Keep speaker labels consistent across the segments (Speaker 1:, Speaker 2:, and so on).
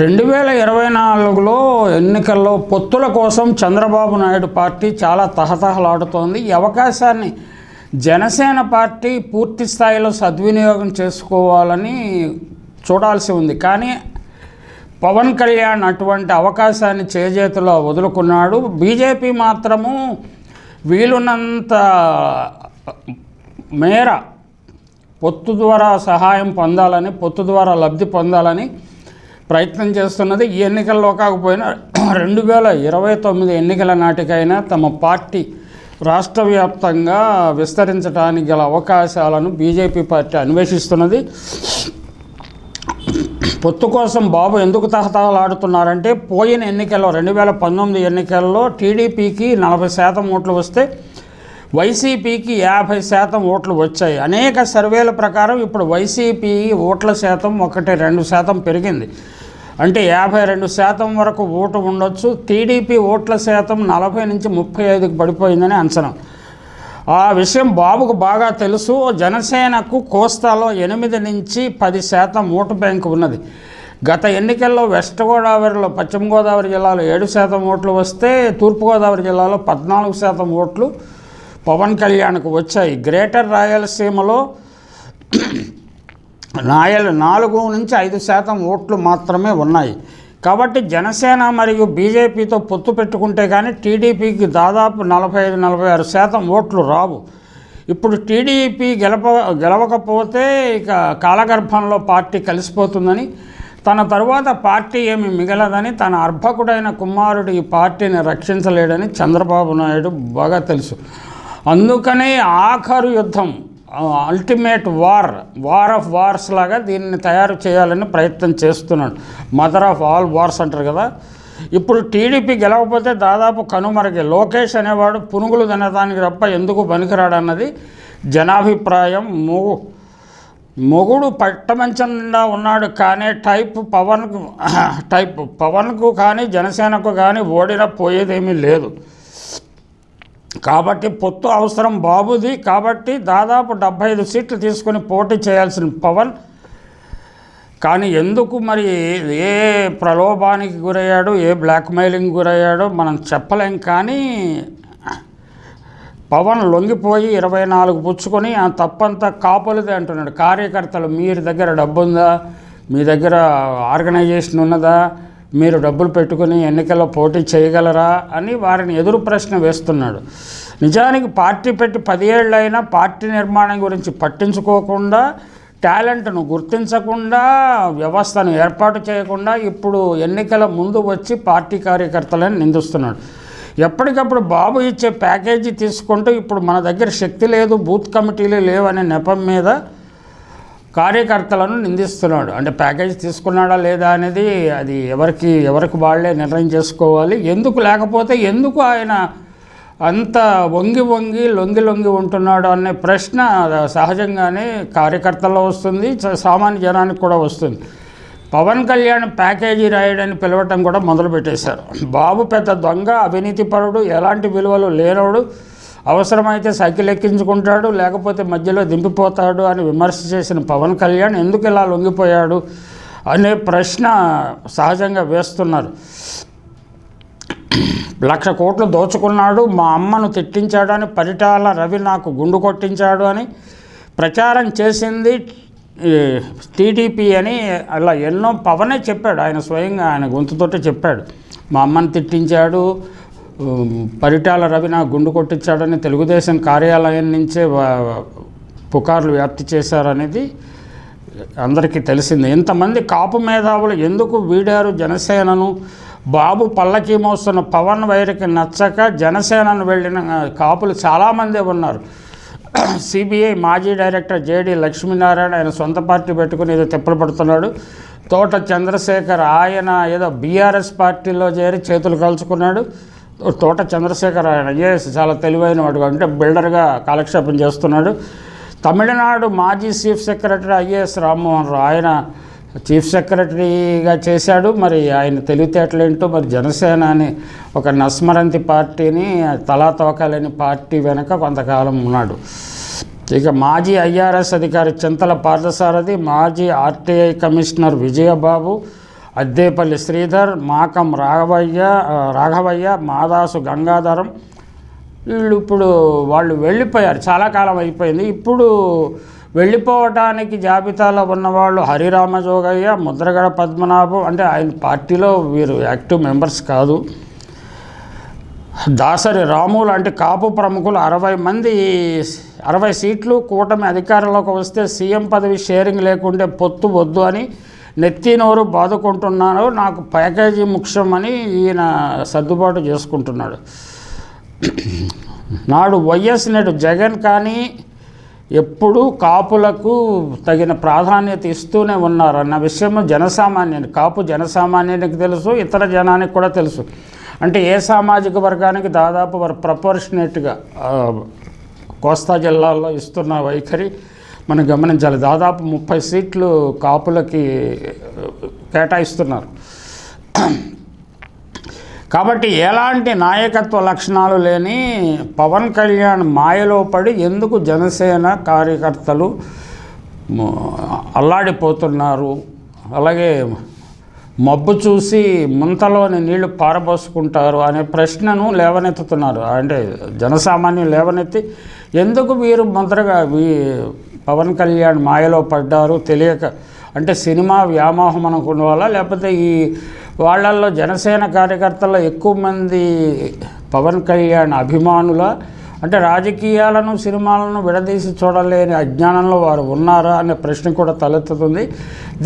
Speaker 1: రెండు వేల ఇరవై నాలుగులో ఎన్నికల్లో పొత్తుల కోసం చంద్రబాబు నాయుడు పార్టీ చాలా తహతహలాడుతోంది. ఈ అవకాశాన్ని జనసేన పార్టీ పూర్తి స్థాయిలో సద్వినియోగం చేసుకోవాలని చూడాల్సి ఉంది. కానీ పవన్ కళ్యాణ్ అటువంటి అవకాశాన్ని చేజేతిలో వదులుకున్నాడు. బీజేపీ మాత్రము వీలున్నంత మేర పొత్తు ద్వారా సహాయం పొందాలని పొత్తు ద్వారా లబ్ధి పొందాలని ప్రయత్నం చేస్తున్నది. ఈ ఎన్నికల్లో కాకపోయినా రెండు వేల ఇరవై తొమ్మిది ఎన్నికల నాటికైనా తమ పార్టీ రాష్ట్ర వ్యాప్తంగా విస్తరించడానికి గల అవకాశాలను బీజేపీ పార్టీ అన్వేషిస్తున్నది. పొత్తు కోసం బాబు ఎందుకు తహతహలాడుతున్నారంటే పోయిన ఎన్నికల్లో రెండు వేల పంతొమ్మిది ఎన్నికల్లో టీడీపీకి నలభై శాతం ఓట్లు వస్తే వైసీపీకి యాభై శాతం ఓట్లు వచ్చాయి. అనేక సర్వేల ప్రకారం ఇప్పుడు వైసీపీ ఓట్ల శాతం ఒకటి రెండు శాతం పెరిగింది. అంటే యాభై రెండు శాతం వరకు ఓటు ఉండొచ్చు. టీడీపీ ఓట్ల శాతం నలభై నుంచి ముప్పై ఐదుకు పడిపోయిందని అంచనా. ఆ విషయం బాబుకు బాగా తెలుసు. జనసేనకు కోస్తాలో ఎనిమిది నుంచి పది శాతం ఓటు బ్యాంకు ఉన్నది. గత ఎన్నికల్లో వెస్ట్ గోదావరిలో పశ్చిమ గోదావరి జిల్లాలో ఏడు శాతం ఓట్లు వస్తే తూర్పుగోదావరి జిల్లాలో పద్నాలుగు శాతం ఓట్లు పవన్ కళ్యాణ్కు వచ్చాయి. గ్రేటర్ రాయలసీమలో నాయలు నాలుగు నుంచి ఐదు శాతం ఓట్లు మాత్రమే ఉన్నాయి. కాబట్టి జనసేన మరియు బీజేపీతో పొత్తు పెట్టుకుంటే కానీ టీడీపీకి దాదాపు నలభై ఐదు నలభై ఆరు శాతం ఓట్లు రావు. ఇప్పుడు టీడీపీ గెలప గెలవకపోతే ఇక కాలగర్భంలో పార్టీ కలిసిపోతుందని తన తరువాత పార్టీ ఏమి మిగలదని తన అర్భకుడైన కుమారుడు ఈ పార్టీని రక్షించలేడని చంద్రబాబు నాయుడు బాగా తెలుసు. అందుకనే ఆఖరు యుద్ధం ultimate war war of wars లాగా దీన్ని తయారు చేయాలని ప్రయత్నం చేస్తున్నాడు. మదర్ ఆఫ్ ఆల్ వార్స్ అంటారు కదా. ఇప్పుడు టీడీపీ గెలవకపోతే దాదాపు కనుమరుగే. లోకేష్ అనేవాడు పునుగులు తినడానికి తప్ప ఎందుకు పనికిరాడన్నది జనాభిప్రాయం మొగు. మొగుడు పట్టమంచం నిండా ఉన్నాడు కానీ టైప్ పవన్కు టైప్ పవన్కు కానీ జనసేనకు కానీ ఓడిన పోయేదేమీ లేదు. కాబట్టి పొత్తు అవసరం బాబుది. కాబట్టి దాదాపు డెబ్బై ఐదు సీట్లు తీసుకొని పోటీ చేయాల్సిన పవన్. కానీ ఎందుకు మరి ఏ ప్రలోభానికి గురయ్యాడు ఏ బ్లాక్మెయిలింగ్ గురయ్యాడో మనం చెప్పలేం. కానీ పవన్ లొంగిపోయి ఇరవై నాలుగు పుచ్చుకొని ఆ తప్పంతా కాపలిదే అంటున్నాడు. కార్యకర్తలు మీరు దగ్గర డబ్బుందా? మీ దగ్గర ఆర్గనైజేషన్ ఉన్నదా? మీరు డబ్బులు పెట్టుకుని ఎన్నికల్లో పోటీ చేయగలరా అని వారిని ఎదురు ప్రశ్న వేస్తున్నాడు. నిజానికి పార్టీ పెట్టి పదేళ్ళైనా పార్టీ నిర్మాణం గురించి పట్టించుకోకుండా టాలెంట్ను గుర్తించకుండా వ్యవస్థను ఏర్పాటు చేయకుండా ఇప్పుడు ఎన్నికల ముందు వచ్చి పార్టీ కార్యకర్తలను నిందిస్తున్నాడు. ఎప్పటికప్పుడు బాబు ఇచ్చే ప్యాకేజీ తీసుకుంటూ ఇప్పుడు మన దగ్గర శక్తి లేదు బూత్ కమిటీలు లేవనే నెపం మీద కార్యకర్తలను నిందిస్తున్నాడు. అంటే ప్యాకేజ్ తీసుకున్నాడా లేదా అనేది అది ఎవరికి ఎవరికి వాళ్ళే నిర్ణయం చేసుకోవాలి. ఎందుకు లేకపోతే ఎందుకు ఆయన అంత వంగి వంగి లొంగి లొంగి ఉంటున్నాడు అనే ప్రశ్న సహజంగానే కార్యకర్తల్లో వస్తుంది. సామాన్య జనానికి కూడా వస్తుంది. పవన్ కళ్యాణ్ ప్యాకేజీ రాయడని పిలవటం కూడా మొదలుపెట్టేశారు. బాబు పెద్ద దొంగ అవినీతిపరుడు ఎలాంటి విలువలు లేనోడు అవసరమైతే సైకిల్ ఎక్కించుకుంటాడు లేకపోతే మధ్యలో దింపిపోతాడు అని విమర్శ చేసిన పవన్ కళ్యాణ్ ఎందుకు ఇలా లొంగిపోయాడు అనే ప్రశ్న సహజంగా వేస్తున్నారు. లక్ష కోట్లు దోచుకున్నాడు మా అమ్మను తిట్టించాడు అని పరిటాల రవి నాకు గుండు కొట్టించాడు అని ప్రచారం చేసింది టీడీపీ అని అలా ఎన్నో పవనే చెప్పాడు. ఆయన స్వయంగా ఆయన గొంతుతోటే చెప్పాడు. మా అమ్మని తిట్టించాడు పరిటాల రవి నా గుండు కొట్టించాడని తెలుగుదేశం కార్యాలయం నుంచే పుకార్లు వ్యాప్తి చేశారనేది అందరికీ తెలిసింది. ఇంతమంది కాపు మేధావులు ఎందుకు వీడారు జనసేనను? బాబు పల్లకి మోస్తున్న పవన్ వైరికి నచ్చక జనసేనను వెళ్ళిన కాపులు చాలామంది ఉన్నారు. సిబిఐ మాజీ డైరెక్టర్ జేడి లక్ష్మీనారాయణ ఆయన సొంత పార్టీ పెట్టుకుని ఏదో తిప్పలు పడుతున్నాడు. తోట చంద్రశేఖర్ ఆయన ఏదో బీఆర్ఎస్ పార్టీలో చేరి చేతులు కలుసుకున్నాడు తోట చంద్రశేఖర్ ఆయన ఐఏఎస్ చాలా తెలివైన వాడు అంటే బిల్డర్గా కాలక్షేపం చేస్తున్నాడు. తమిళనాడు మాజీ chief secretary IAS Rammohan Rao. ఆయన చీఫ్ సెక్రటరీగా చేశాడు. మరి ఆయన తెలివితేటలేంటో మరి జనసేన అని ఒక నస్మరంతి పార్టీని తలాతోకలేని పార్టీ వెనక కొంతకాలం ఉన్నాడు. ఇక మాజీ ఐఆర్ఎస్ అధికారి చింతల పార్థసారథి మాజీ ఆర్టీఐ కమిషనర్ విజయబాబు అద్దేపల్లి శ్రీధర్ మాకం రాఘవయ్య రాఘవయ్య మాదాసు గంగాధరం. వీళ్ళు ఇప్పుడు వాళ్ళు వెళ్ళిపోయారు. చాలా కాలం అయిపోయింది. ఇప్పుడు వెళ్ళిపోవటానికి జాబితాలో ఉన్నవాళ్ళు హరిరామ జోగయ్య ముద్రగడ పద్మనాభం అంటే ఆయన పార్టీలో వీరు యాక్టివ్ మెంబర్స్ కాదు. దాసరి రాములు అంటే కాపు ప్రముఖులు అరవై మంది అరవై సీట్లు కూటమి అధికారంలోకి వస్తే సీఎం పదవి షేరింగ్ లేకుంటే పొత్తు వద్దు అని నెత్తినోరు బాదుకుంటున్నాను నాకు ప్యాకేజీ ముఖ్యమని ఈయన సర్దుబాటు చేసుకుంటున్నాడు. నాడు వైఎస్ నేడు జగన్ కానీ ఎప్పుడూ కాపులకు తగిన ప్రాధాన్యత ఇస్తూనే ఉన్నారు. అన్న విషయం జనసామాన్యుని కాపు జనసామాన్యునికి తెలుసు ఇతర జనానికి కూడా తెలుసు. అంటే ఏ సామాజిక వర్గానికి దాదాపు వారు ప్రపోర్షనేట్గా కోస్తా జిల్లాల్లో ఇస్తున్న వైఖరి మనం గమనించాలి. దాదాపు ముప్పై సీట్లు కాపులకి కేటాయిస్తున్నారు. కాబట్టి ఎలాంటి నాయకత్వ లక్షణాలు లేని పవన్ కళ్యాణ్ మాయలో పడి ఎందుకు జనసేన కార్యకర్తలు అల్లాడిపోతున్నారు? అలాగే మబ్బు చూసి ముంతలోని నీళ్ళు పారబోసుకుంటారు అనే ప్రశ్నను లేవనెత్తుతున్నారు. అంటే జనసామాన్యం లేవనెత్తి ఎందుకు వీరు మొదటగా వీ పవన్ కళ్యాణ్ మాయలో పడ్డారు తెలియక అంటే సినిమా వ్యామోహం అనుకున్న వాళ్ళ లేకపోతే ఈ వాళ్ళల్లో జనసేన కార్యకర్తల్లో ఎక్కువ మంది పవన్ కళ్యాణ్ అభిమానుల అంటే రాజకీయాలను సినిమాలను విడదీసి చూడలేని అజ్ఞానంలో వారు ఉన్నారా అనే ప్రశ్న కూడా తలెత్తుతుంది.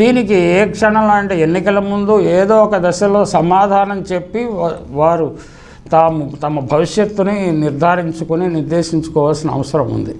Speaker 1: దీనికి ఏ క్షణంలో అంటే ఎన్నికల ముందు ఏదో ఒక దశలో సమాధానం చెప్పి వారు తాము తమ భవిష్యత్తుని నిర్ధారించుకొని నిర్దేశించుకోవాల్సిన అవసరం ఉంది.